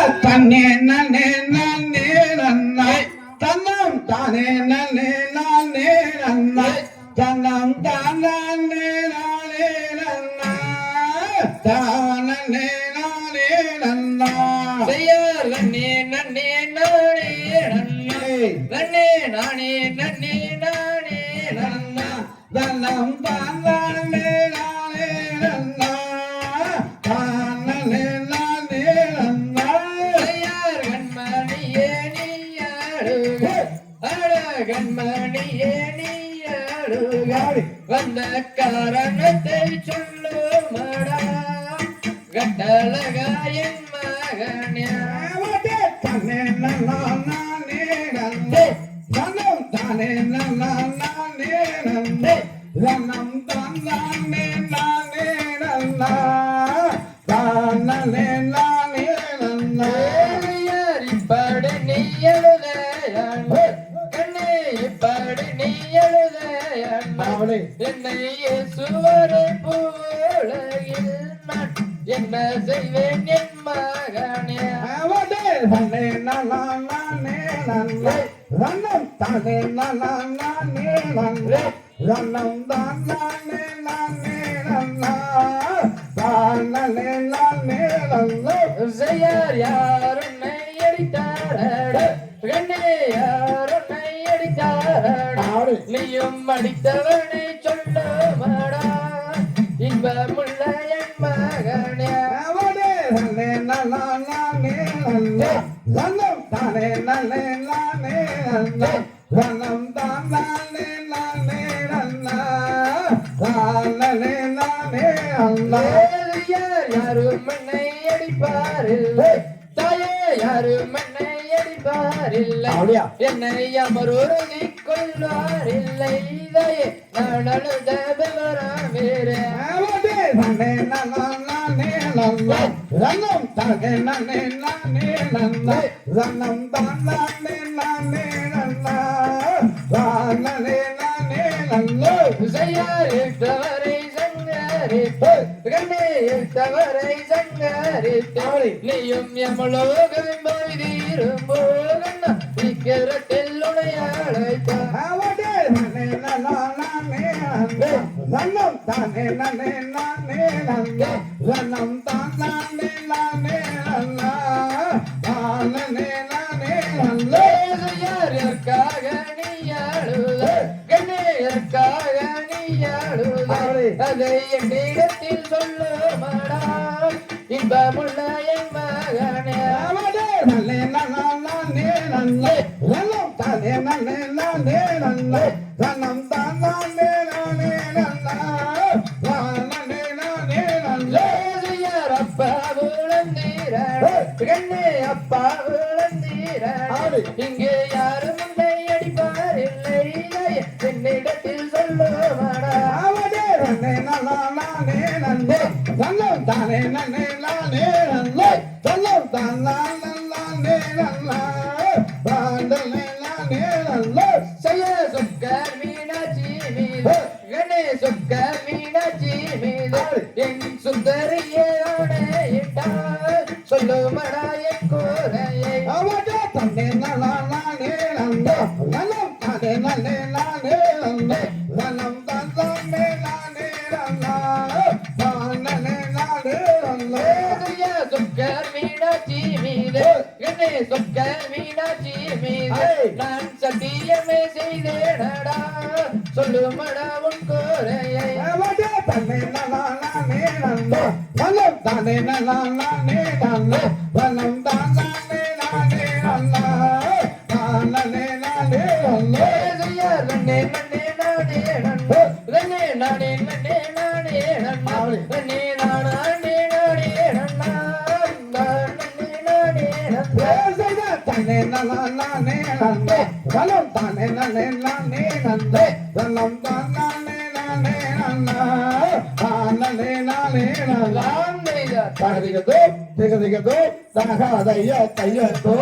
தன்னே நன்னே நன்னே நன்னாய். தன்னம் தானே நன்னே நானே நன்னாய். தன்னம் தானே நானே நன்னாய். தானே நானே நன்னாய். செய்யார் நன்னே நன்னே நானே நன்னா நன்னே நானே அட கண்மணியே வந்த காரணத்தை சொல்லுமடா. கட்டழகாயின் மகனே தானே நல்லா நானே நந்தே தன்னம் தானே நல்லா நானே நந்தே தன்னம் தானே நானே அவளே என்னை நான் என்ன செய்வேன் என் மகனே? அவளே தானே நன்னா நானே நன்னே தன்னம் தானே நன்னா நானே நன்னே தன்னம் தானே நானே நன்னா. தானே நானே நன்னே. செய்யார் யார் உன்னை அடித்தாரட கண்ணே யார் உன்னை அடித்தாரட அவளே நீயும் அடித்தவனை சொல்லுமடா இன்பமுள்ள என் மகனே. அவளே தானே நன்னா நானே நன்னே தன்னம் தானே நானே நானே நன்னே தன்னம் தானே நானே நன்னா தானே நானே யார் யாரும் என்னை அடிப்பாரில்லை. தாயே யாரும் என்னை அடிப்பாரில்லை. என்னை அமருறுதி கொள்வாரில்லை தாயே நான் அழுத விவரம் வேறு அவளே தானே நன்னா நானே நன்னே. தன்னம் தானே நானே நானே நன்னே. தன்னம் தானே நானே நன்னா தானே நானே நன்னே செய்யார் இட்டவரை சங்கரித்து கண்ணே இட்டவரை சங்கரித்து. நீயும் எமலோகம் போய் தீரும்போது கண்ணா. சீக்கிரத்தில் அதை என்னிடத்தில் சொல்லுமடா இன்பமுள்ள என் மகனே அவளே நானே நன்னா நானே நன்னே தன்னம் தானே நானே நானே நன்னே தன்னம் தானே இங்கே யாரும் உன்னை அடிப்பார் இல்லை என்னிடத்தில் சொல்லுமடா அவளே நானே நன்னா நானே நன்னே. தன்னம் தானே நானே நானே நன்னே. தன்னம் தானே நானே நன்னா. தானே நானே நன்னே. செய்ய சொக்கர் மீனாட்சி மீது கணே சொக்கர் மீனாட்சி மீது. என் சுந்தரியே ஆணையிட்டார் சொல்லுமடா என் கோரையை கணே சொக்கர் மீனாட்சி மீது நான் சத்தியமே செய்தேனடா சொல்லுமடா உன் கோரையை அவளே தன்னே நன்னா நானே நன்னே தன்னம் தானே நன்னா நானே நன்னே தன்னம் தானே நானே நானே தானே நானே நானே செய்ய நன்னே நன்னே நானே நன்னே நன்னே நானே நானே தானே நன்னா நானே நன்னே தன்னம் தானே நானே நானே நன்னே தன்னம் தானே நானே நன்னா தானே நானே நன்னா நான் தகதிகதோ திகதிகதோ தனகாதைய தையத்தோ